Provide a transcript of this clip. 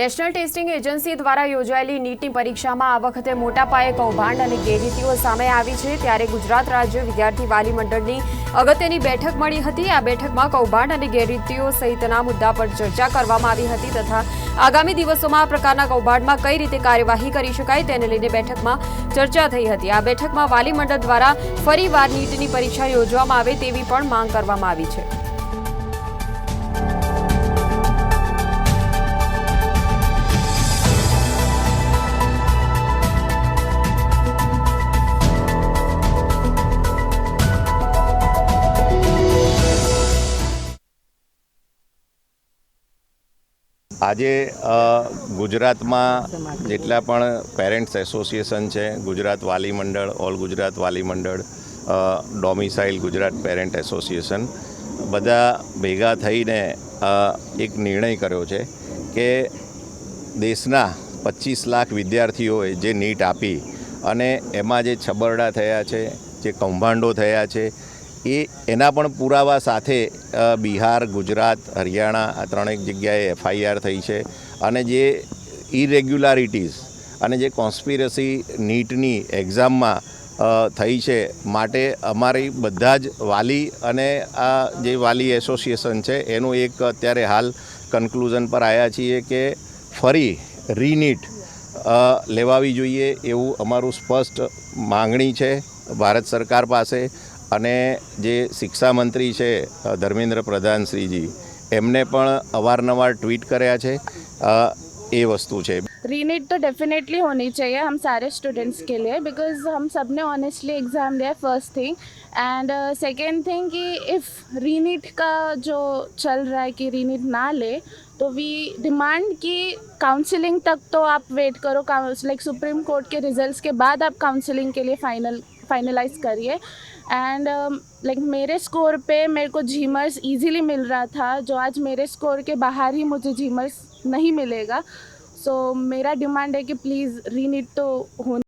National testing agency દ્વારા યોજાયેલી નીટની પરીક્ષામાં આ વખતે મોટા પાયે કૌભાંડ અને ગેરરીતિઓ સામે આવી છે. ત્યારે ગુજરાત રાજ્ય વિદ્યાર્થી વાલી મંડળની અગત્યની બેઠક મળી હતી. આ બેઠકમાં કૌભાંડ અને ગેરરીતિઓ સહિતના મુદ્દા પર ચર્ચા કરવામાં આવી હતી તથા આગામી દિવસોમાં આ પ્રકારના કૌભાંડમાં કઈ રીતે કાર્યવાહી કરી શકાય તેને લઈને બેઠકમાં ચર્ચા થઈ હતી. આ બેઠકમાં વાલી મંડળ દ્વારા ફરીવાર નીટની પરીક્ષા યોજવામાં આવે તેવી પણ માંગ કરવામાં આવી છે. આજે ગુજરાતમાં જેટલા પણ પેરેન્ટ્સ એસોસિએશન છે, ગુજરાત વાલી મંડળ, ઓલ ગુજરાત વાલી મંડળ ડોમિસાઇલ ગુજરાત પેરેન્ટ એસોસિએશન, બધા ભેગા થઈને એક નિર્ણય કર્યો છે કે દેશના પચીસ લાખ વિદ્યાર્થીઓએ જે નીટ આપી અને એમાં જે છબરડા થયા છે, જે કૌભાંડો થયા છે એ એના પણ પુરાવા સાથે બિહાર, ગુજરાત, હરિયાણા, આ ત્રણેક જગ્યાએ એફઆઈઆર થઈ છે. અને જે ઇરેગ્યુલારિટીઝ અને જે કોન્સ્પિરસી નીટની એક્ઝામમાં થઈ છે માટે અમારી બધા જ વાલી અને આ જે વાલી એસોસિએશન છે, એનું એક અત્યારે હાલ કન્ક્લુઝન પર આવ્યા છીએ કે ફરી રીનીટ લેવાવી જોઈએ એવું અમારું સ્પષ્ટ માંગણી છે ભારત સરકાર પાસે. અને જે શિક્ષા મંત્રી છે અ, ધર્મેન્દ્ર પ્રધાન શ્રીજી એમને પણ અવારનવાર ટ્વીટ કર્યા છે અ, એ વસ્તુ છે रीनीट तो डेफिनेटली होनी चाहिए हम सारे स्टूडेंट्स के लिए बिकॉज हम सब ने ऑनेस्टली एग्ज़ाम दिया first thing and second thing कि इफ़ रीनीट का जो चल रहा है कि रीनीट ना ले तो वी डिमांड कि काउंसलिंग तक तो आप वेट करो लाइक सुप्रीम कोर्ट के रिजल्ट्स के बाद आप काउंसलिंग के लिए फाइनल फाइनलाइज करिए। एंड लाइक मेरे स्कोर पे मेरे को जीमर्स इजीली मिल रहा था जो आज मेरे स्कोर के बाहर ही मुझे झीमर्स नहीं मिलेगा। सो so, मेरा डिमांड है कि प्लीज़ रीनीट तो होनी